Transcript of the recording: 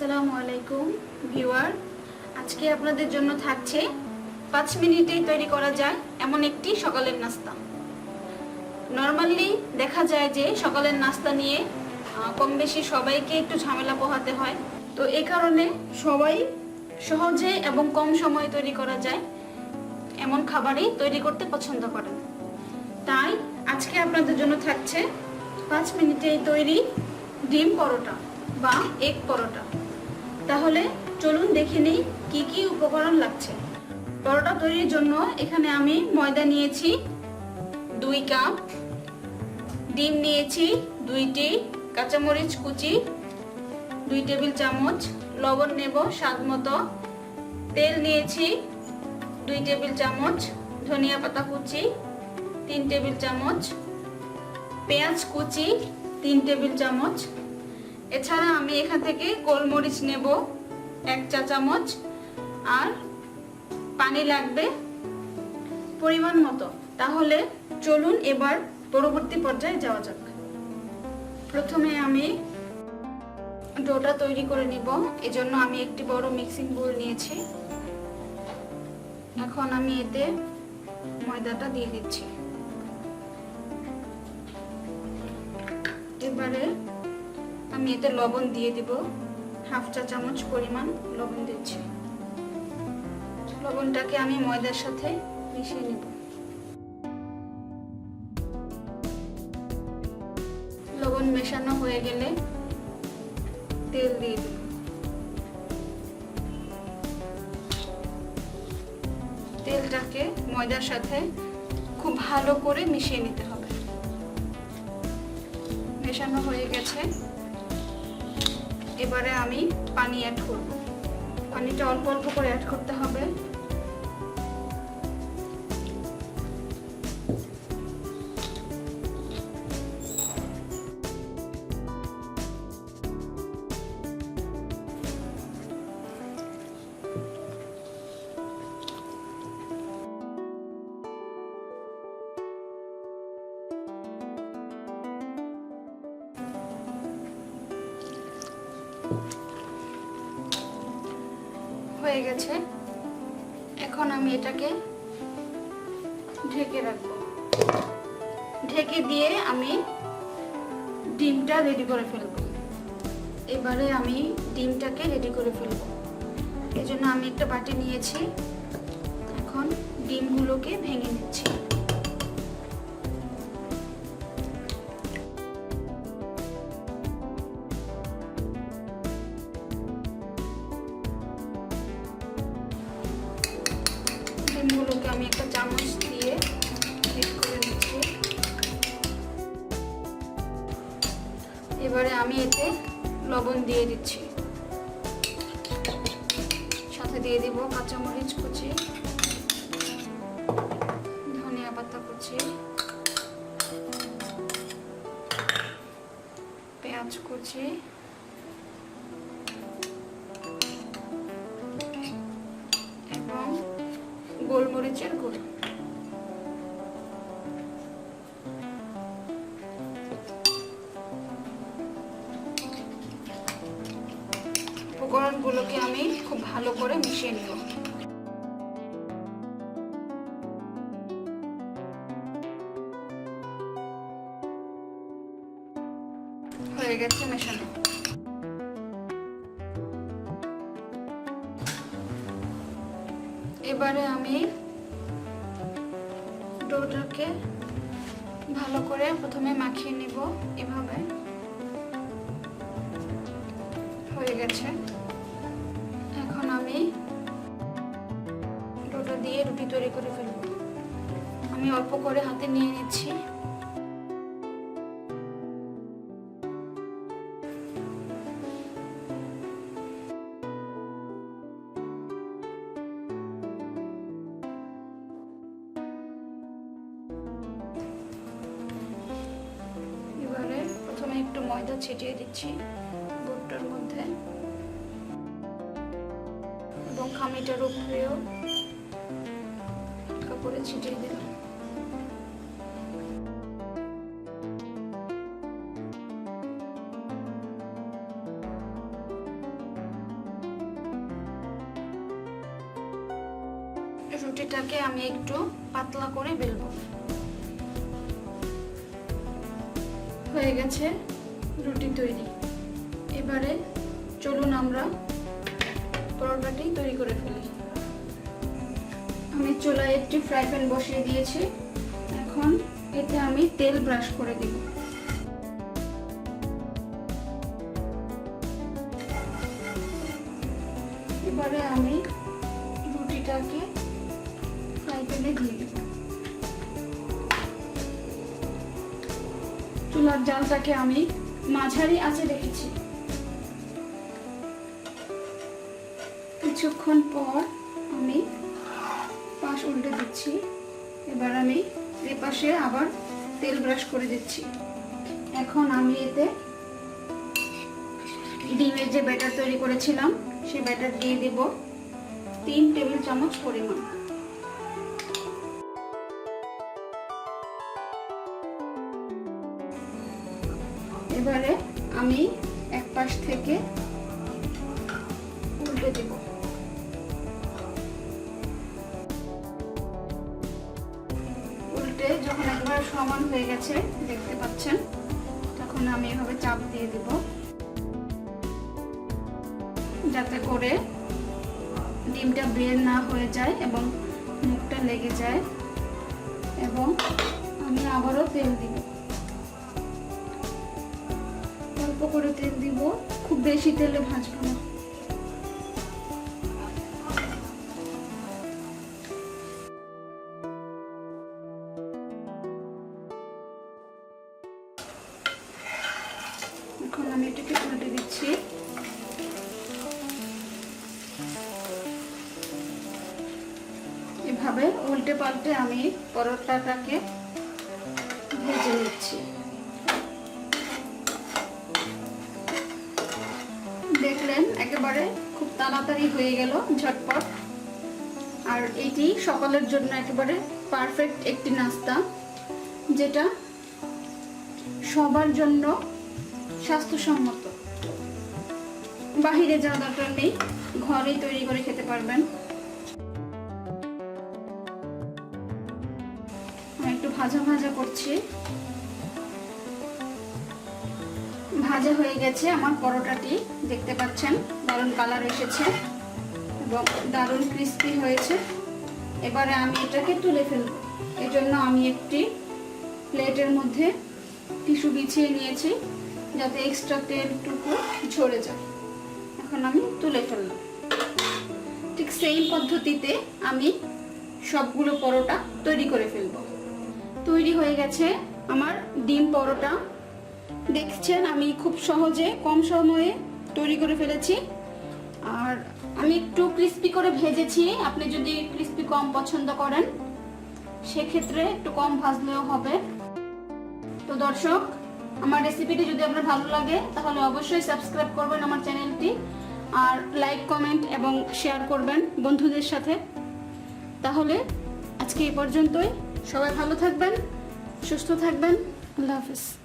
আসসালামু আলাইকুম, ভিউয়ার। আজকে আপনাদের জন্য থাকছে পাঁচ মিনিটেই তৈরি করা যায় এমন একটি সকালের নাস্তা। নর্মালি দেখা যায় যে সকালের নাস্তা নিয়ে কম বেশি সবাইকে একটু ঝামেলা পোহাতে হয়। তো এই কারণে সবাই সহজে এবং কম সময়ে তৈরি করা যায় এমন খাবারই তৈরি করতে পছন্দ করেন। তাই আজকে আপনাদের জন্য থাকছে পাঁচ মিনিটেই তৈরি ডিম পরোটা বা এগ পরোটা। তাহলে চলুন দেখে নিই কি কি উপকরণ লাগছে। পরোটা তৈরির জন্য এখানে আমি ময়দা নিয়েছি, দুই কাপ। ডিম নিয়েছি, দুইটি কাঁচামরিচ কুচি, দুই টেবিল চামচ। লবণ নেব স্বাদ মতো। তেল নিয়েছি, দুই টেবিল চামচ। ধনিয়া পাতা কুচি, তিন টেবিল চামচ। পেঁয়াজ কুচি, তিন টেবিল চামচ। এছাড়া আমি এখান থেকে গোলমরিচ নেব, এক চা চামচ, আর পানি লাগবে পরিমাণ মতো। তাহলে চলুন এবার পরবর্তী পর্যায়ে যাওয়া যাক। প্রথমে আমি ডোটা তৈরি করে নিব। এজন্য আমি একটি বড় মিক্সিং বোল নিয়েছি। এখন আমি এতে ময়দাটা দিয়ে দিচ্ছি। এবারে আমি এতে লবণ দিয়ে দিব। হাফ চা চামচ পরিমাণ লবণ দিচ্ছি। লবণটাকে আমি ময়দার সাথে মিশিয়ে নিব। লবণ মেশানো হয়ে গেলে তেল দিয়ে দিব। তেলটাকে ময়দার সাথে খুব ভালো করে মিশিয়ে নিতে হবে। মেশানো হয়ে গেছে। এবারে আমি পানি অ্যাড করব। পানিটা অল্প অল্প করে অ্যাড করতে হবে। হয়ে গেছে। এখন আমি এটাকে ঢেকে রাখব। ঢেকে দিয়ে আমি ডিমটা রেডি করে ফেলব। এবারে আমি ডিমটাকে রেডি করে ফেলব। এজন্য জন্য আমি একটা বাটি নিয়েছি। এখন ডিমগুলোকে ভেঙে নিচ্ছি। ডিমগুলোকে আমি একটা চামচ দিয়ে নিচ্ছি। এবারে আমি এতে লবণ দিয়ে দিচ্ছি। সাথে দিয়ে দিব কাঁচামরিচ কুচি। গোলমরিচের গুঁড়ো। উপকরণগুলোকে আমি খুব ভালো করে মিশিয়ে নেব। হয়ে গেছে মেশানো। এবারে আমি ডোটাকে ভালো করে প্রথমে মাখিয়ে নিব। এভাবে হয়ে গেছে। এখন আমি ডোটা দিয়ে রুটি তৈরি করে ফেলব। আমি অল্প করে হাতে নিয়ে নিচ্ছি। একটু ময়দা ছিটিয়ে দিচ্ছি বুটটার মধ্যে। এবং খামিটার উপরেও কাপড়ে ছিটিয়ে দিলাম। রুটিটাকে আমি একটু পাতলা করে বেলব। হয়ে গেছে। রুটি তৈরি। এবারে চলুন আমরা পরোটাটি তৈরি করে ফেলি। আমি চুলায় একটি ফ্রাই প্যান বসিয়ে দিয়েছি। এখন এতে আমি তেল ব্রাশ করে দিব। এবারে আমি রুটিটাকে ফ্রাই প্যানে দিয়ে দিব। চুলার জালটাকে আমি মাঝারি আঁচে রেখেছি কিছুক্ষণ পর আমি পাশ উল্টে দিচ্ছি। এবার আমি এ পাশে আবার তেল ব্রাশ করে দিচ্ছি। এখন আমি এতে ডিমের যে ব্যাটার তৈরি করেছিলাম সেই ব্যাটার দিয়ে দেব তিন টেবিল চামচ পরিমাণ। পাশ থেকে উল্টে দেব। উল্টে যখন একবার সমান হয়ে গেছে, দেখতে পাচ্ছেন, তখন আমি এভাবে চাপ দিয়ে দেব। যাতে করে ডিমটা বের না হয়ে যায় এবং মুখটা লেগে যায়। এবং আমি আবারও তেল দিব। অল্প করে তেল দিব, খুব বেশি তেলে ভাজবো না। এখন আমি উল্টে দিচ্ছি। এভাবে উল্টে পাল্টে আমি পরোটাটাকে ভেজে নিচ্ছি। একেবারে খুব তাড়াতাড়ি হয়ে গেল, ঝটপট। আর এটি সকালের জন্য একেবারে পারফেক্ট একটি নাস্তা, যেটা সবার জন্য স্বাস্থ্যসম্মত। বাহিরে যাওয়া দরকার নেই, ঘরেই তৈরি করে খেতে পারবেন। একটু ভাজা ভাজা করছি। ভাজা হয়ে গেছে আমার পরোটাটি, দেখতে পাচ্ছেন, দারুণ কালার এসেছে এবং দারুণ ক্রিস্পি হয়েছে। এবারে আমি এটাকে তুলে ফেলব। এই জন্য আমি একটি প্লেটের মধ্যে টিস্যু বিছিয়ে নিয়েছি, যাতে এক্সট্রা তেলটুকু ঝরে যায়। এখন আমি তুলে ফেললাম। ঠিক সেই পদ্ধতিতে আমি সবগুলো পরোটা তৈরি করে ফেলব। তৈরি হয়ে গেছে আমার ডিম পরোটা। দেখছেন, আমি খুব সহজে, কম সময়ে তৈরি করে ফেলেছি। আর আমি একটু ক্রিস্পি করে ভেজেছি। আপনি যদি ক্রিস্পি কম পছন্দ করেন, সেক্ষেত্রে একটু কম ভাজলেও হবে। তো দর্শক, আমার রেসিপিটি যদি আপনার ভালো লাগে, তাহলে অবশ্যই সাবস্ক্রাইব করবেন আমার চ্যানেলটি আর লাইক কমেন্ট এবং শেয়ার করবেন বন্ধুদের সাথে। তাহলে আজকে এই পর্যন্তই। সবাই ভালো থাকবেন, সুস্থ থাকবেন। আল্লাহ হাফিজ।